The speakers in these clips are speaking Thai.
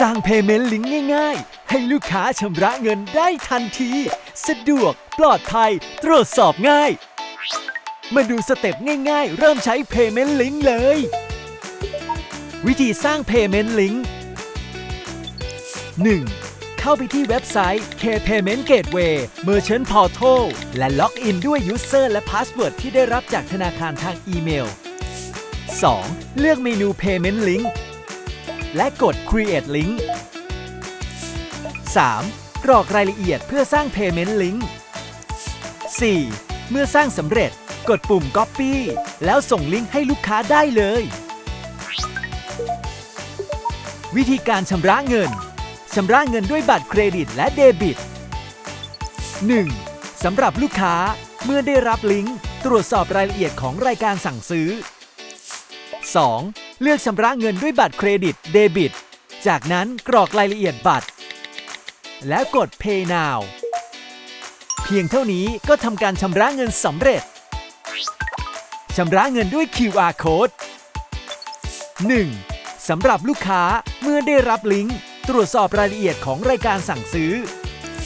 สร้าง Payment Link ง่าย ๆ ให้ลูกค้าชำระเงินได้ทันที สะดวก ปลอดภัย ตรวจสอบง่าย มาดูสเต็ปง่าย ๆ เริ่มใช้ Payment Link เลย วิธีสร้าง Payment Link 1. เข้าไปที่เว็บไซต์ K Payment Gateway Merchant Portal และล็อกอินด้วย User และ Password ที่ได้รับจากธนาคารทางอีเมล 2. เลือกเมนู Payment Link และกด Create Link 3. กรอกรายละเอียดเพื่อสร้าง Payment Link 4. เมื่อสร้างสำเร็จ กดปุ่ม Copy แล้วส่งลิงก์ให้ลูกค้าได้เลย วิธีการชำระเงิน ชำระเงินด้วยบัตรเครดิตและเดบิต 1. สำหรับลูกค้าเมื่อได้รับลิงก์ ตรวจสอบรายละเอียดของรายการสั่งซื้อ 2. เลือกชำระเงินด้วยบัตรเครดิตเดบิต จากนั้นกรอกรายละเอียดบัตร แล้วกด Pay Now เพียงเท่านี้ก็ทำการชำระเงินสำเร็จชำระเงินด้วย QR Code 1. สำหรับลูกค้าเมื่อได้รับลิงก์ ตรวจสอบรายละเอียดของรายการสั่งซื้อ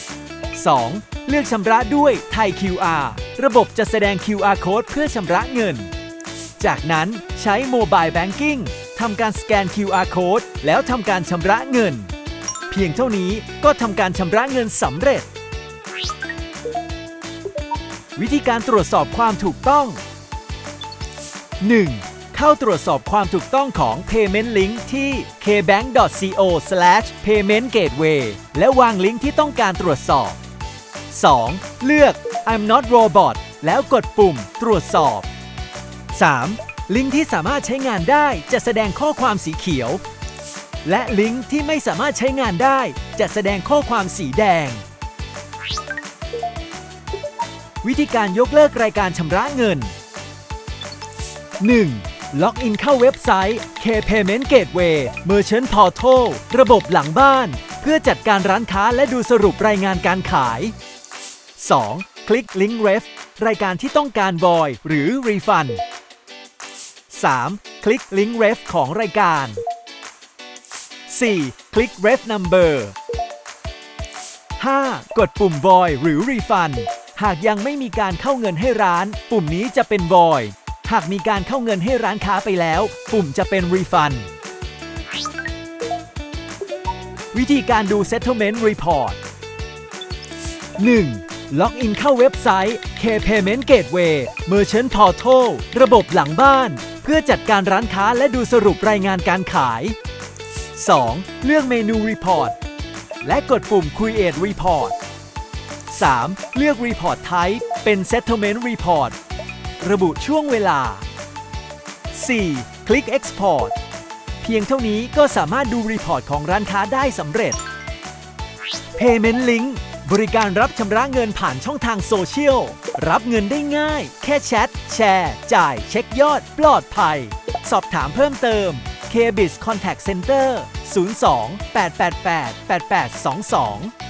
2. เลือกชำระด้วยไทย QR ระบบจะแสดง QR Code เพื่อชำระเงิน จากนั้นใช้โมบายแบงกิ้งทำการสแกน QR Code แล้วทำการชำระเงิน เพียงเท่านี้ก็ทำการชำระเงินสำเร็จ วิธีการตรวจสอบความถูกต้อง 1. เข้าตรวจสอบความถูกต้องของ Payment Link ที่ kbank.co/paymentgateway และวางลิงก์ที่ต้องการตรวจสอบ 2. เลือก I'm not robot แล้วกดปุ่มตรวจสอบ 3. ลิงก์ที่สามารถใช้งานได้จะแสดงข้อความสีเขียว และลิงก์ที่ไม่สามารถใช้งานได้จะแสดงข้อความสีแดง วิธีการยกเลิกรายการชำระเงิน 1. ล็อกอินเข้าเว็บไซต์ K Payment Gateway Merchant Portal ระบบหลังบ้าน เพื่อจัดการร้านค้าและดูสรุปรายงานการขาย 2. คลิกลิงก์ Ref รายการที่ต้องการ Void หรือ Refund 3. คลิกลิงก์ Ref ของรายการ 4. คลิก Ref Number 5. กดปุ่ม Void หรือ Refund หากยังไม่มีการเข้าเงินให้ร้าน ปุ่มนี้จะเป็น Void หากมีการเข้าเงินให้ร้านค้าไปแล้ว ปุ่มจะเป็น Refund วิธีการดู Settlement Report 1. ล็อกอินเข้าเว็บไซต์ K Payment Gateway Merchant Portal ระบบหลังบ้าน เพื่อจัดการร้านค้าและดูสรุปรายงานการขาย 2. เลือกเมนู Report และกดปุ่ม Create Report 3. เลือก Report Type เป็น Settlement Report ระบุช่วงเวลา 4. คลิก Export เพียงเท่านี้ก็สามารถดูรีพอร์ตของร้านค้าได้สำเร็จ Payment Link บริการรับชำระเงินผ่านช่องทางโซเชียล รับเงินได้ง่าย แค่แชท แชร์ จ่าย เช็คยอด ปลอดภัย สอบถามเพิ่มเติม KBIS Contact Center 02 888 8822